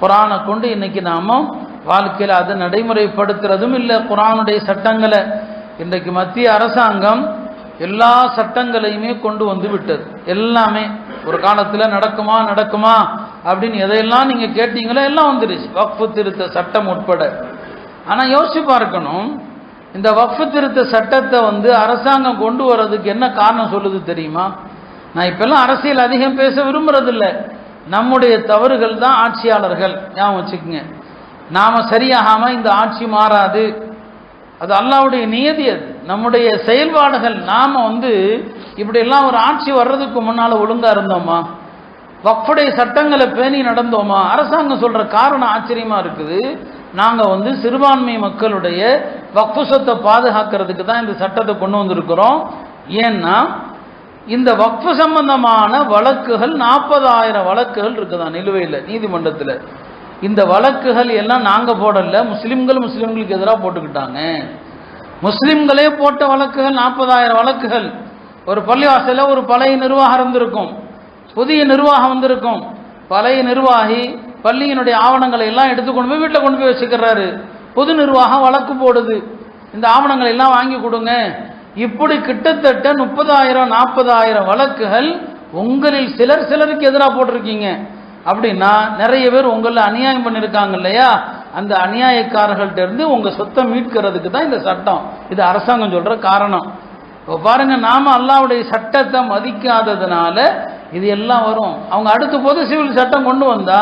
குரானை கொண்டு இன்றைக்கி நாம் வாழ்க்கையில் அதை நடைமுறைப்படுத்துறதும் இல்லை. குரானுடைய சட்டங்களை இன்றைக்கு மத்திய அரசாங்கம் எல்லா சட்டங்களையுமே கொண்டு வந்து விட்டது. எல்லாமே ஒரு காலத்தில் நடக்குமா நடக்குமா அப்படின்னு எதையெல்லாம் நீங்கள் கேட்டீங்களோ எல்லாம் வந்துருச்சு. வக்ஃபு திருத்த சட்டம் உட்பட. ஆனால் யோசிச்சு பார்க்கணும். இந்த வக்ஃபு திருத்த சட்டத்தை வந்து அரசாங்கம் கொண்டு வர்றதுக்கு என்ன காரணம் சொல்லுது தெரியுமா? நான் இப்பெல்லாம் அரசியல் அதிகம் பேச விரும்புறதில்ல. நம்முடைய தவறுகள் தான் ஆட்சியாளர்கள். ஞாபகம் வச்சுக்கோங்க. நாம் சரியாகாம இந்த ஆட்சி மாறாது. அது அல்லாவுடைய நியதி அது. நம்முடைய செயல்பாடுகள் நாம் வந்து இப்படியெல்லாம் ஒரு ஆட்சி வர்றதுக்கு முன்னால் ஒழுங்காக இருந்தோமா? வக்ஃபுடைய சட்டங்களை பேணி நடந்தோமா? அரசாங்கம் சொல்கிற காரணம் ஆச்சரியமாக இருக்குது. நாங்கள் வந்து சிறுபான்மை மக்களுடைய வக்ஃபு சொத்தை பாதுகாக்கிறதுக்கு தான் இந்த சட்டத்தை கொண்டு வந்திருக்கிறோம். ஏன்னா இந்த வக்ஃபு சம்பந்தமான வழக்குகள் நாற்பதாயிரம் வழக்குகள் இருக்குதான் நிலுவையில் நீதிமன்றத்தில். இந்த வழக்குகள் எல்லாம் நாங்கள் போடல முஸ்லீம்கள் முஸ்லீம்களுக்கு எதிராக போட்டுக்கிட்டாங்க. முஸ்லீம்களே போட்ட வழக்குகள் நாற்பதாயிரம் வழக்குகள். ஒரு பள்ளிவாசலில் ஒரு பழைய நிர்வாகம் இருந்திருக்கும். புதிய நிர்வாகம் வந்திருக்கும். பழைய நிர்வாகி பள்ளியினுடைய ஆவணங்களை எல்லாம் எடுத்து கொண்டு போய் வீட்டில் கொண்டு போய் வச்சுக்கிறாரு. பொது நிர்வாகம் வழக்கு போடுது. இந்த ஆவணங்களை எல்லாம் வாங்கி கொடுங்க. இப்படி கிட்டத்தட்ட முப்பதாயிரம் நாற்பதாயிரம் வழக்குகள் உங்களில் சிலர் சிலருக்கு எதிராக போட்டிருக்கீங்க. அப்படின்னா நிறைய பேர் உங்களில் அநியாயம் பண்ணியிருக்காங்க இல்லையா? அந்த அநியாயக்காரர்கள்ட்ட இருந்து உங்க சொத்தை மீட்கிறதுக்கு தான் இந்த சட்டம். இது அரசாங்கம் சொல்ற காரணம். இப்போ பாருங்க நாம அல்லாவுடைய சட்டத்தை மதிக்காததுனால இது எல்லாம் வரும். அவங்க அடுத்த பொது சிவில் சட்டம் கொண்டு வந்தா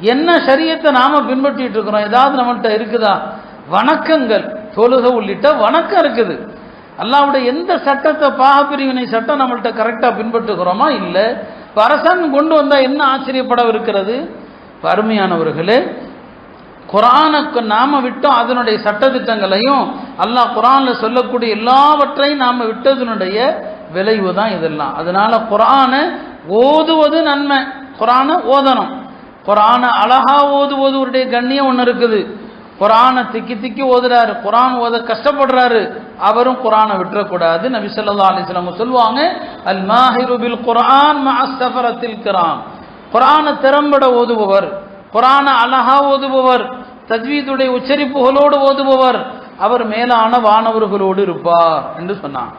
என்ன சரியத்தை நாம பின்பற்றிட்டு இருக்கிறோம்? ஏதாவது நம்மள்கிட்ட இருக்குதா? வணக்கங்கள். தொழுக உள்ளிட்ட வணக்கம் இருக்குது. அல்லாவுடைய எந்த சட்டத்தை பாகப்பிரிவினை சட்டம் நம்மள்ட்ட கரெக்டாக பின்பற்றுகிறோமா? இல்லை. இப்போ அரசாங்கம் கொண்டு வந்தால் என்ன ஆச்சரியப்பட இருக்கிறது அருமையானவர்களே குரானுக்கு நாம் விட்டோம் அதனுடைய சட்டத்திட்டங்களையும் அல்லாஹ் குரானில் சொல்லக்கூடிய எல்லாவற்றையும் நாம் விட்டதனுடைய விளைவு தான் இதெல்லாம். அதனால் குரானை ஓதுவது நன்மை. குரானை ஓதணும். குரானை அழகா ஓதுவதுடைய கண்ணியம் ஒன்று இருக்குது. குரானை திக்கி திக்கி ஓதுறாரு. குரான் ஓத கஷ்டப்படுறாரு. அவரும் குரானை விட்டுறக்கூடாது. நபி சொல்லா அலிஸ்லாம் சொல்லுவாங்க அல் மாஹிருபில் குரான் குர்ஆன் கிரான் குரானை திறம்பட ஓதுபவர் குரானை அழகா ஓதுபவர் தஜ்வீதுடைய உச்சரிப்புகளோடு ஓதுபவர் அவர் மேலான வானவர்களோடு இருப்பார் என்று சொன்னான்